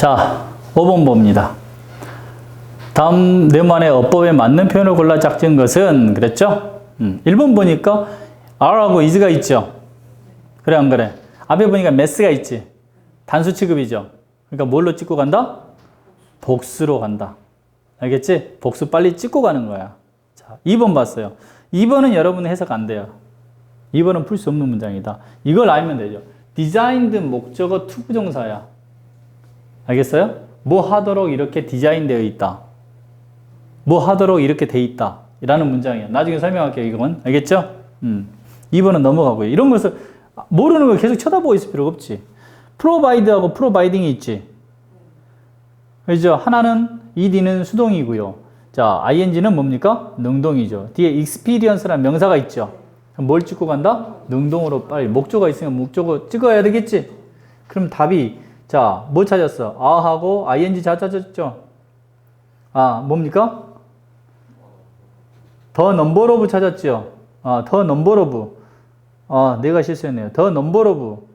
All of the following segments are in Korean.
자, 5번 봅니다. 다음 네모안의 어법에 맞는 표현을 골라 짝지은 것은 그랬죠? 음, 1번 보니까 R하고 is가 있죠? 그래 안 그래? 앞에 보니까 mass가 있지? 단수 취급이죠? 그러니까 뭘로 찍고 간다? 복수로 간다. 알겠지? 복수 빨리 찍고 가는 거야. 자, 2번 봤어요. 2번은 여러분 해석 안 돼요. 2번은 풀 수 없는 문장이다. 이걸 알면 되죠. 디자인드 목적어 투부정사야. 알겠어요? 뭐 하도록 이렇게 디자인되어 있다. 뭐 하도록 이렇게 돼 있다. 라는 문장이야. 나중에 설명할게요, 이건. 알겠죠? 음. 2번은 넘어가고요. 이런 것을 모르는 걸 계속 쳐다보고 있을 필요가 없지. 프로바이드하고 프로바이딩이 있지. 그죠? 하나는 ed는 수동이고요. 자, ing는 뭡니까? 능동이죠. 뒤에 experience라는 명사가 있죠. 뭘 찍고 간다? 능동으로 빨리 목조가 있으면 목조가 찍어야 되겠지. 그럼 답이 자, 뭐 찾았어? 아하고 ing 자 찾았죠. 아, 뭡니까? 더 넘버 오브 찾았죠. 아, 더 넘버 오브. 아, 내가 실수했네요. 더 넘버 오브.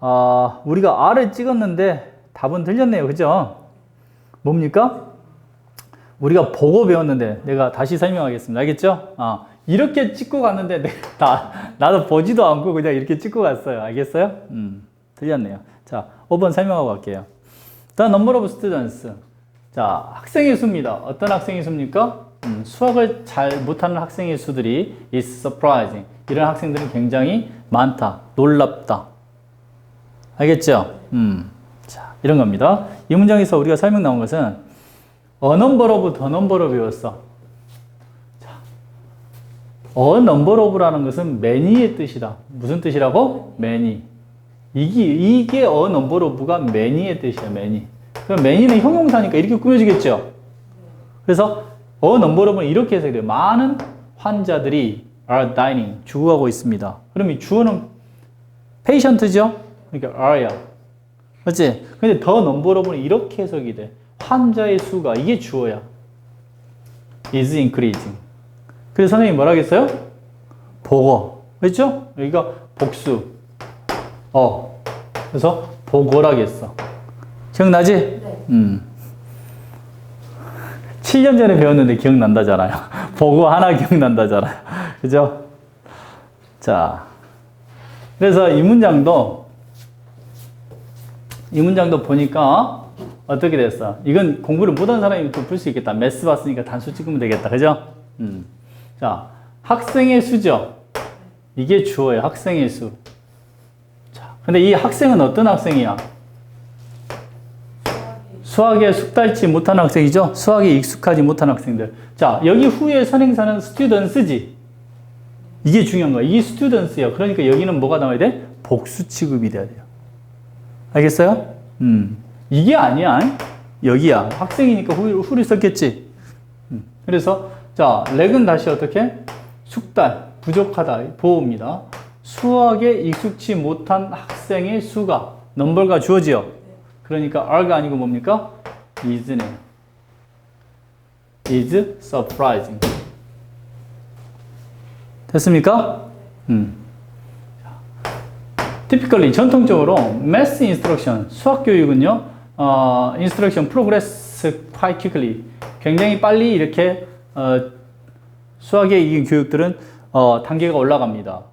아, 우리가 R을 찍었는데 답은 틀렸네요. 그죠? 뭡니까? 우리가 보고 배웠는데 내가 다시 설명하겠습니다. 알겠죠? 아, 이렇게 찍고 갔는데 내, 나, 나도 보지도 않고 그냥 이렇게 찍고 갔어요. 알겠어요? 음, 틀렸네요. 자, 5번 설명하고 갈게요. The number of students. 자, 학생의 수입니다. 어떤 학생의 수입니까? 음, 수학을 잘 못하는 학생의 수들이 is surprising. 이런 학생들은 굉장히 많다. 놀랍다. 알겠죠? 음. 자, 이런 겁니다. 이 문장에서 우리가 설명 나온 것은 a number of, the number of 배웠어. 자, a number of라는 것은 many의 뜻이다. 무슨 뜻이라고? many. 이게, 이게 a number of가 many의 뜻이야, many. 그럼 many는 형용사니까 이렇게 꾸며지겠죠? 그래서 a number of는 이렇게 해석이 돼요. 많은 환자들이 are dying, 죽어가고 있습니다. 그럼 이 주어는 patient죠? 그러니까 are야. 그렇지? 근데 더 넘버러브는 이렇게 해석이 돼. 환자의 수가 이게 주어야. is increasing. 그래서 선생님이 뭐라 하겠어요? 보고. 그렇죠? 여기가 복수. 어. 그래서 보고라겠어. 기억나지? 네. 음. 7년 전에 배웠는데 기억난다잖아요. 보고 하나 기억난다잖아요. 그죠? 자. 그래서 이 문장도 이 문장도 보니까 어떻게 됐어? 이건 공부를 못한 사람이 또 풀 수 있겠다. 매스 봤으니까 단수 찍으면 되겠다. 그죠? 음. 자, 학생의 수죠. 이게 주어예요. 학생의 수. 자, 근데 이 학생은 어떤 학생이야? 수학에 숙달치 못한 학생이죠? 수학에 익숙하지 못한 학생들. 자, 여기 후에 선행사는 students지. 이게 중요한 거야. 이게 students야. 그러니까 여기는 뭐가 나와야 돼? 복수 취급이 돼야 돼요. 알겠어요? 음. 이게 아니야. 여기야. 학생이니까 후, 후를 썼겠지. 음. 그래서, 자, 렉은 다시 어떻게? 숙달, 부족하다, 보호입니다. 수학에 익숙치 못한 학생의 수가, 넘버가 주어지요. 그러니까 are가 아니고 뭡니까? is네요. is surprising. 됐습니까? 음. typically 전통적으로 math instruction 수학 교육은요, 어, instruction progress quite quickly 굉장히 빨리 이렇게 어, 수학의 이 교육들은 어, 단계가 올라갑니다.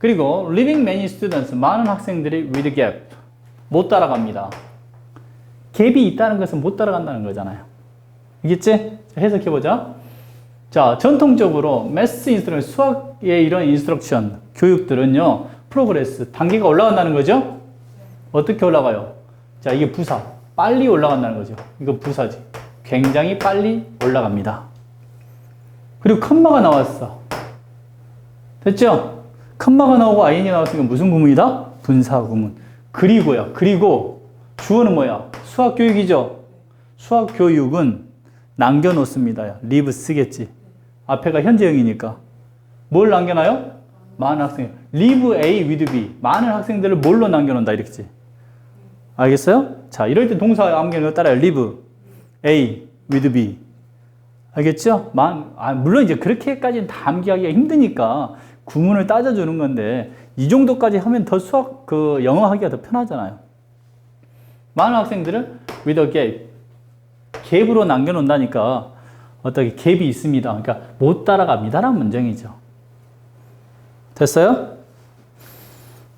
그리고 living many students 많은 학생들이 with gap 못 따라갑니다. 갭이 있다는 것은 못 따라간다는 거잖아요. 알겠지? 자, 해석해보자. 자, 전통적으로 매스 인스트럭션, 수학의 이런 인스트럭션, 교육들은요, 프로그레스, 단계가 올라간다는 거죠? 어떻게 올라가요? 자, 이게 부사. 빨리 올라간다는 거죠. 이거 부사지. 굉장히 빨리 올라갑니다. 그리고 컴마가 나왔어. 됐죠? 컴마가 나오고 아인이 나왔으니까 무슨 구문이다? 분사 구문. 그리고요. 그리고 주어는 뭐야? 수학 교육이죠. 수학 교육은 남겨놓습니다. 리브 쓰겠지. 앞에가 현재형이니까. 뭘 남겨놔요? 많은 학생. 리브 A with B. 많은 학생들을 뭘로 남겨놓는다. 이렇게지. 알겠어요? 자, 이럴 때 동사 남겨놓 따라요. 리브 A with B. 알겠죠? 만, 아, 물론 이제 그렇게까지는 다 암기하기가 힘드니까 구문을 따져주는 건데 이 정도까지 하면 더 수학 그 영어 하기가 더 편하잖아요. 많은 학생들은 with a gap. 갭으로 남겨놓는다니까 어떻게 갭이 있습니다. 그러니까 못 따라갑니다라는 문장이죠. 됐어요?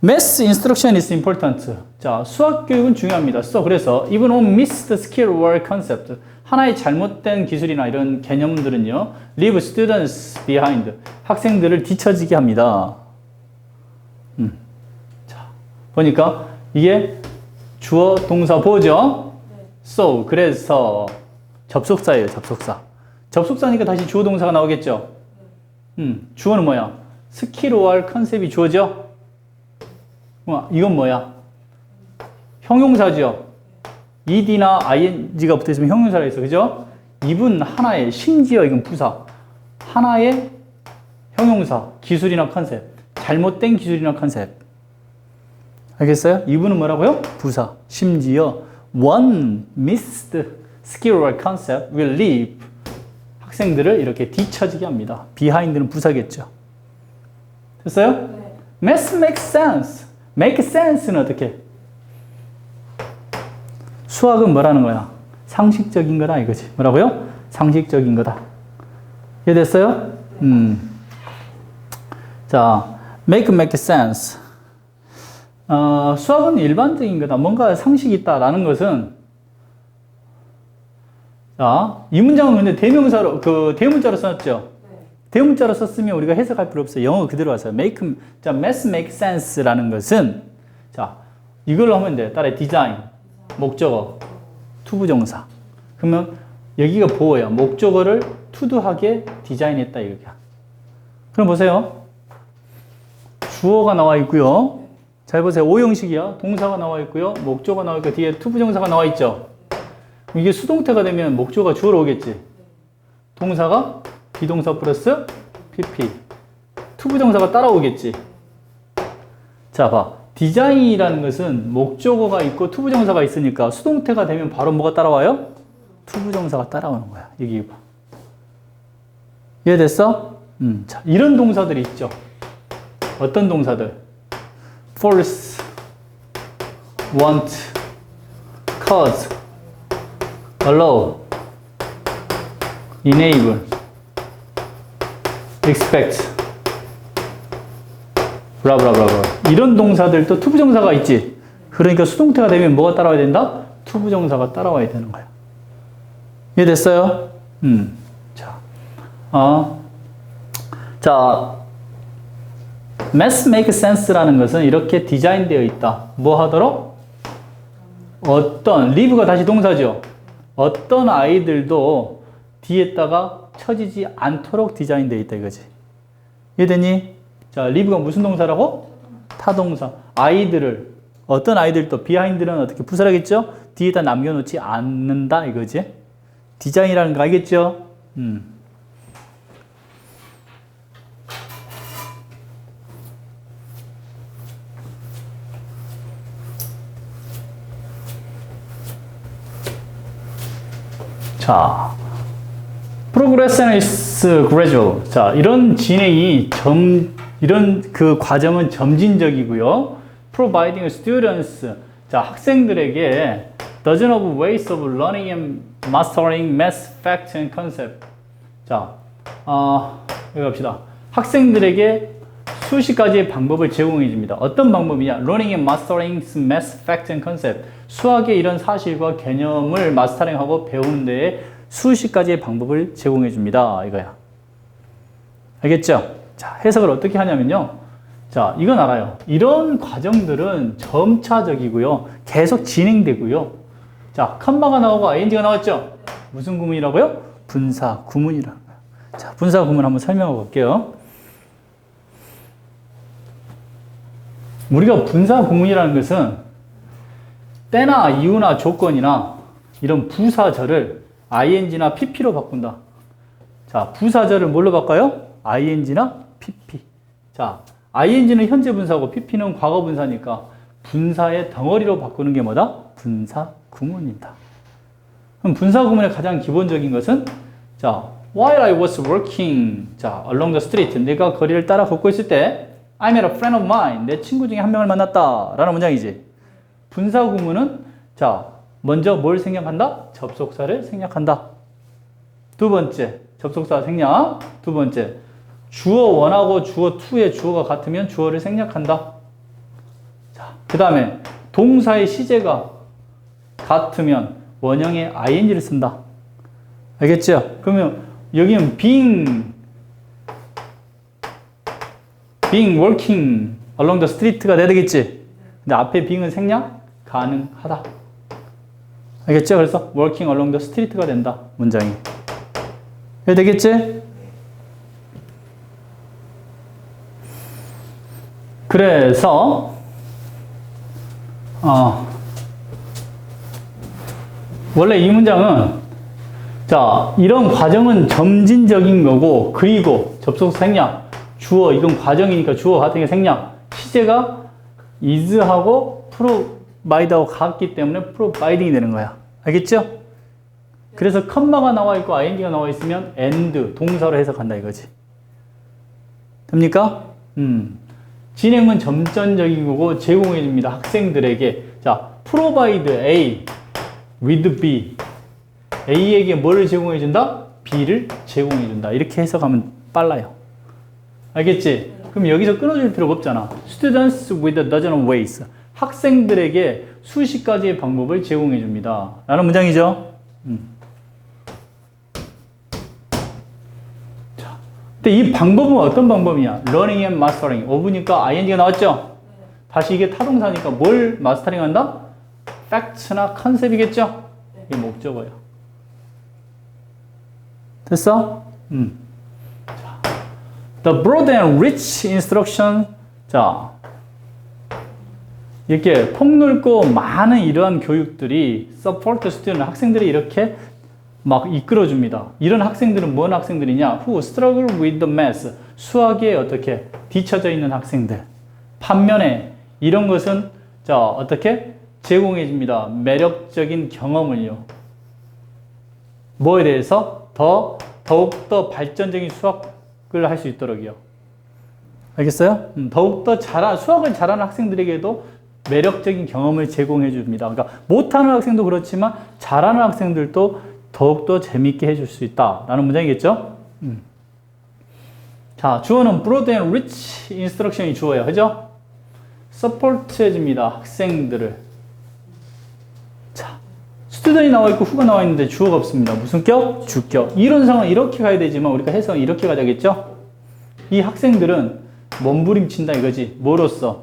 Math instruction is important. 자, 수학 교육은 중요합니다. so, 그래서 even on missed skill or concept, 하나의 잘못된 기술이나 이런 개념들은요, leave students behind. 학생들을 뒤처지게 합니다. 음. 자, 보니까 이게 주어 동사 보죠? so, 그래서 접속사예요, 접속사. 접속사니까 다시 주어 동사가 나오겠죠? 음, 주어는 뭐야? or 컨셉이 주어죠? 어, 이건 뭐야? 형용사죠. Ed나 ing가 붙어 있으면 형용사가 있어. 그죠? 이분 하나의 심지어 이건 부사. 하나의 형용사, 기술이나 컨셉. 잘못된 기술이나 컨셉. 알겠어요? 이분은 뭐라고요? 부사. 심지어 one missed skill or concept will leave 학생들을 이렇게 뒤처지게 합니다. behind는 부사겠죠. 됐어요? Math makes sense. make sense는 어떻게? 수학은 뭐라는 거야? 상식적인 거다 이거지. 뭐라고요? 상식적인 거다. 이해됐어요? 음. 자, make make sense. 어, 수학은 일반적인 거다. 뭔가 상식이 있다라는 것은 자, 이 문장은 근데 대명사로 그 대문자로 써놨죠. 대문자로 썼으면 우리가 해석할 필요 없어요. 영어 그대로 와서 make 자 math make sense라는 것은 자 이걸로 하면 돼. 따라 디자인 목적어 투부정사. 그러면 여기가 보호야. 목적어를 투두하게 디자인했다 이거야. 그럼 보세요. 주어가 나와 있고요. 잘 보세요. 오형식이야. 동사가 나와 있고요. 목적어가 나와 있고 뒤에 투부정사가 나와 있죠. 이게 수동태가 되면 목적어가 주어로 오겠지. 동사가 비동사 플러스 PP. 투부정사가 따라오겠지. 자, 봐. 디자인이라는 것은 목적어가 있고 투부정사가 있으니까 수동태가 되면 바로 뭐가 따라와요? 투부정사가 따라오는 거야. 여기 봐. 이해됐어? 음, 자, 이런 동사들이 있죠. 어떤 동사들? force, want, cause, allow, enable, expect, 브라브라브라 이런 동사들도 투부정사가 있지. 그러니까 수동태가 되면 뭐가 따라와야 된다? 투부정사가 따라와야 되는 거야. 이해됐어요? 음. 자, 어, 자, math make sense라는 것은 이렇게 디자인되어 있다. 뭐 하도록? 어떤, live가 다시 동사죠. 어떤 아이들도 뒤에다가 처지지 않도록 디자인되어 있다 이거지. 이해되니? 자, live가 무슨 동사라고? 타동사. 아이들을, 어떤 아이들도, behind는 어떻게 부사라겠죠? 뒤에다 남겨놓지 않는다 이거지. 디자인이라는 거 알겠죠? 음. 자, progression is gradual. 자, 이런 진행이 점, 이런 그 과정은 점진적이고요. providing students. 자, 학생들에게 dozen of ways of learning and mastering math, facts and concept. 자, 어, 여기 갑시다. 학생들에게 수십 가지의 방법을 제공해 줍니다. 어떤 방법이냐? Learning and mastering math, facts and concept. 수학의 이런 사실과 개념을 마스터링하고 배우는 데에 수십 가지의 방법을 제공해 줍니다. 이거야. 알겠죠? 자, 해석을 어떻게 하냐면요. 자, 이건 알아요. 이런 과정들은 점차적이고요. 계속 진행되고요. 자, 컴마가 나오고 ing가 나왔죠? 무슨 구문이라고요? 분사 구문이라는 거예요. 자, 분사 구문 한번 설명해 볼게요. 우리가 분사 구문이라는 것은 때나 이유나 조건이나 이런 부사절을 ing나 pp로 바꾼다. 자, 부사절을 뭘로 바꿔요? Ing나 pp. 자, ing는 현재 분사고 pp는 과거 분사니까 분사의 덩어리로 바꾸는 게 뭐다? 분사 구문이다. 그럼 분사 구문의 가장 기본적인 것은 자, while I was working 자, along the street 내가 거리를 따라 걷고 있을 때 I met a friend of mine 내 친구 중에 한 명을 만났다 라는 문장이지. 분사 구문은 자, 먼저 뭘 생략한다? 접속사를 생략한다. 두 번째, 접속사 생략. 두 번째, 주어 원하고 주어 투의 주어가 같으면 주어를 생략한다. 자, 그 다음에 동사의 시제가 같으면 원형의 ing를 쓴다. 알겠죠? 그러면 여기는 being, being working along the street가 돼야 되겠지? 근데 앞에 being은 생략 가능하다. 알겠죠? 그래서 working along the street가 된다. 문장이. 되겠지? 그래서 어, 원래 이 문장은 자 이런 과정은 점진적인 거고 그리고 접속 생략 주어 이건 과정이니까 주어 같은 게 생략 시제가 is하고 provide하고 같기 때문에 providing이 되는 거야 알겠죠? 그래서 컴마가 나와 있고 ing가 나와 있으면 and 동사로 해석한다 이거지 됩니까? 음. 진행은 점전적인 거고 제공해 줍니다. 학생들에게. 자, provide A with B. A에게 뭐를 제공해 준다? B를 제공해 준다. 이렇게 해석하면 빨라요. 알겠지? 그럼 여기서 끊어줄 필요가 없잖아. Students with a dozen ways. 학생들에게 수십 가지의 방법을 제공해 줍니다. 라는 문장이죠. 음. 근데 이 방법은 어떤 방법이냐? learning and mastering. 5부니까 ing가 나왔죠? 다시 이게 타동사니까 뭘 마스터링 한다? facts나 컨셉이겠죠? 이게 목적어예요. 됐어? 음. 자, the broad and rich instruction. 자, 이렇게 폭넓고 많은 이러한 교육들이 support student 학생들이 이렇게 막 이끌어줍니다. 이런 학생들은 뭔 학생들이냐? Who struggle with the math. 수학에 어떻게 뒤처져 있는 학생들. 반면에 이런 것은 자 어떻게 제공해 줍니다. 매력적인 경험을요. 뭐에 대해서 더 더욱 더 발전적인 수학을 할 수 있도록요. 알겠어요? 음, 더욱 더 잘한 수학을 잘하는 학생들에게도 매력적인 경험을 제공해 줍니다. 그러니까 못하는 학생도 그렇지만 잘하는 학생들도 더욱더 재밌게 해줄 수 있다라는 문장이겠죠? 음. 자, 주어는 broad and rich instruction이 주어예요. 그죠? support 해줍니다. 학생들을. 자, student이 나와 있고 who가 나와 있는데 주어가 없습니다. 무슨 격? 주격. 이론상은 이렇게 가야 되지만 우리가 해석은 이렇게 가자겠죠? 이 학생들은 몸부림친다 이거지. 뭐로써?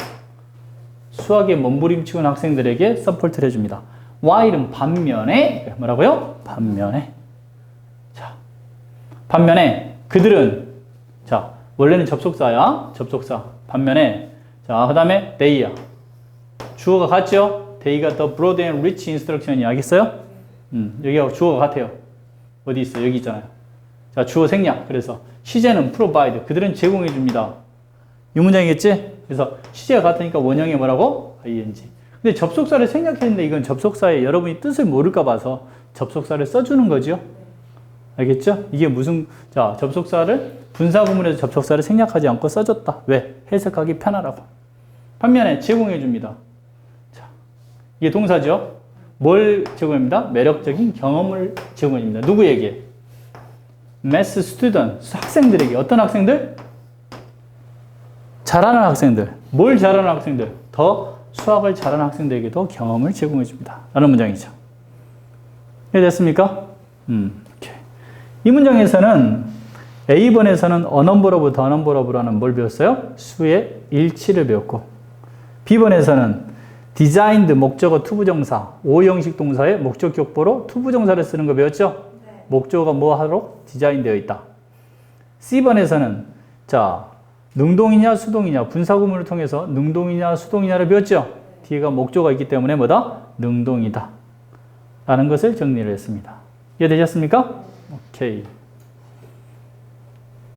수학에 몸부림치는 학생들에게 서포트를 해줍니다. While은 반면에 뭐라고요? 반면에. 자 반면에 그들은 자 원래는 접속사야. 접속사. 반면에. 자 그 다음에 they야. 주어가 같죠? they가 the broad and rich instruction이 알겠어요? 음 여기가 주어가 같아요. 어디 있어 여기 있잖아요. 자 주어 생략. 그래서 시제는 provide. 그들은 제공해 줍니다. 이 문장이겠지? 그래서 시제가 같으니까 원형이 뭐라고? ing 근데 접속사를 생략했는데 이건 접속사에 여러분이 뜻을 모를까 봐서 접속사를 써주는 거죠. 알겠죠? 이게 무슨 자 접속사를 분사 구문에서 접속사를 생략하지 않고 써줬다. 왜? 해석하기 편하라고. 반면에 제공해 줍니다. 자, 이게 동사죠. 뭘 제공합니다? 매력적인 경험을 제공해 줍니다. 누구에게? math student 학생들에게 어떤 학생들? 잘하는 학생들. 뭘 잘하는 학생들? 더 수학을 잘하는 학생들에게도 경험을 제공해 줍니다. 라는 문장이죠. 이해됐습니까? 음, 이렇게. 이 문장에서는 A번에서는 어넘버러브, 더넘버러브라는 뭘 배웠어요? 수의 일치를 배웠고 B번에서는 디자인드 목적어 투부정사, 오형식 동사의 목적 격보로 투부정사를 쓰는 거 배웠죠? 네. 목적어가 뭐 하도록 디자인되어 있다. C번에서는 자 능동이냐 수동이냐 분사구문을 통해서 능동이냐 수동이냐를 배웠죠. 뒤에가 목조가 있기 때문에 뭐다? 능동이다. 라는 것을 정리를 했습니다. 이해되셨습니까? 오케이.